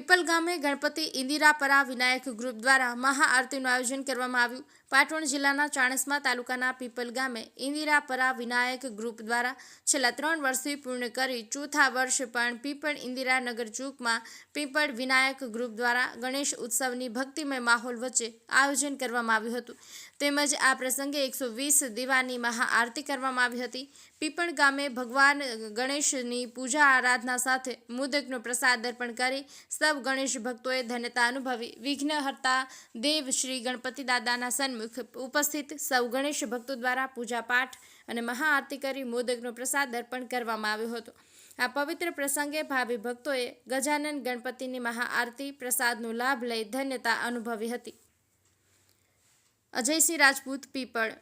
People ગામે Ganpati ઇન્દિરાપરા Vinayak group દ્વારા મહાઆરતીનું આયોજન કરવામાં આવ્યું. પાટણ જિલ્લાના ચાણસ્મા તાલુકાના પીપલ ગામે ઇન્દિરાપરા વિનાયક ગ્રુપ દ્વારા છેલ્લા ત્રણ વર્ષથી પૂર્ણ કરી ચોથા વર્ષ પણ પીપળ ઇન્દિરાનગર ચોકમાં પીપળ વિનાયક ગ્રુપ દ્વારા ગણેશ ઉત્સવની ભક્તિમય માહોલ વચ્ચે આયોજન કરવામાં આવ્યું હતું. તેમજ આ પ્રસંગે એકસો વીસ દીવાની મહાઆરતી કરવામાં આવી હતી. પીપળ ગામે ભગવાન ગણેશની પૂજા આરાધના સાથે મુદકનો પ્રસાદ અર્પણ કરી સૌ ગણેશ ભક્તોએ ધન્યતા અનુભવી. વિઘ્નહર્તા દેવ શ્રી ગણપતિ દાદાના સન્મુખ ઉપસ્થિત સૌ ગણેશ ભક્તો દ્વારા પૂજાપાઠ અને મહાઆરતી કરી મોદકનો પ્રસાદ અર્પણ કરવામાં આવ્યો હતો. આ પવિત્ર પ્રસંગે ભાવિ ભક્તોએ ગજાનન ગણપતિની મહાઆરતી પ્રસાદનો લાભ લઈ ધન્યતા અનુભવી હતી. અજયસિંહ રાજપૂત પીપળ